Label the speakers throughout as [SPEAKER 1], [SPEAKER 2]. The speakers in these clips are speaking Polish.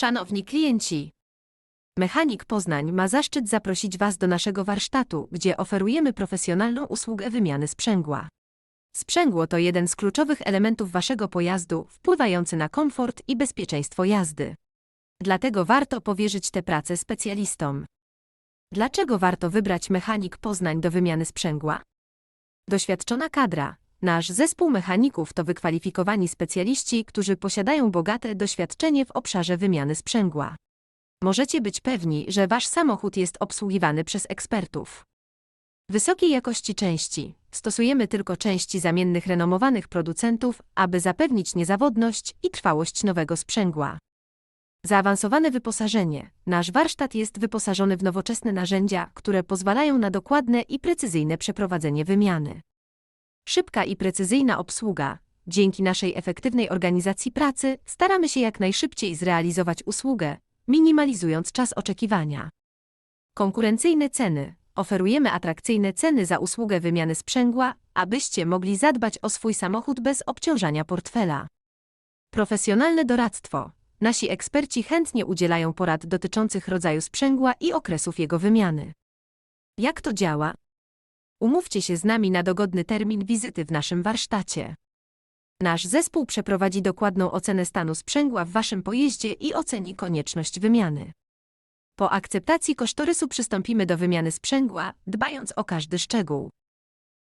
[SPEAKER 1] Szanowni klienci, Mechanik Poznań ma zaszczyt zaprosić Was do naszego warsztatu, gdzie oferujemy profesjonalną usługę wymiany sprzęgła. Sprzęgło to jeden z kluczowych elementów Waszego pojazdu, wpływający na komfort i bezpieczeństwo jazdy. Dlatego warto powierzyć tę pracę specjalistom. Dlaczego warto wybrać Mechanik Poznań do wymiany sprzęgła? Doświadczona kadra. Nasz zespół mechaników to wykwalifikowani specjaliści, którzy posiadają bogate doświadczenie w obszarze wymiany sprzęgła. Możecie być pewni, że wasz samochód jest obsługiwany przez ekspertów. Wysokiej jakości części. Stosujemy tylko części zamiennych renomowanych producentów, aby zapewnić niezawodność i trwałość nowego sprzęgła. Zaawansowane wyposażenie. Nasz warsztat jest wyposażony w nowoczesne narzędzia, które pozwalają na dokładne i precyzyjne przeprowadzenie wymiany. Szybka i precyzyjna obsługa. Dzięki naszej efektywnej organizacji pracy staramy się jak najszybciej zrealizować usługę, minimalizując czas oczekiwania. Konkurencyjne ceny. Oferujemy atrakcyjne ceny za usługę wymiany sprzęgła, abyście mogli zadbać o swój samochód bez obciążania portfela. Profesjonalne doradztwo. Nasi eksperci chętnie udzielają porad dotyczących rodzaju sprzęgła i okresów jego wymiany. Jak to działa? Umówcie się z nami na dogodny termin wizyty w naszym warsztacie. Nasz zespół przeprowadzi dokładną ocenę stanu sprzęgła w Waszym pojeździe i oceni konieczność wymiany. Po akceptacji kosztorysu przystąpimy do wymiany sprzęgła, dbając o każdy szczegół.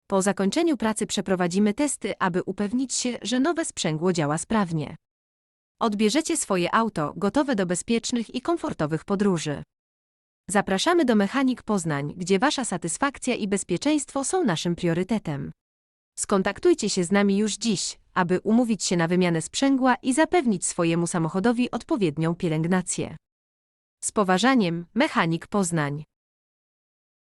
[SPEAKER 1] Po zakończeniu pracy przeprowadzimy testy, aby upewnić się, że nowe sprzęgło działa sprawnie. Odbierzecie swoje auto gotowe do bezpiecznych i komfortowych podróży. Zapraszamy do Mechanik Poznań, gdzie Wasza satysfakcja i bezpieczeństwo są naszym priorytetem. Skontaktujcie się z nami już dziś, aby umówić się na wymianę sprzęgła i zapewnić swojemu samochodowi odpowiednią pielęgnację. Z poważaniem, Mechanik Poznań.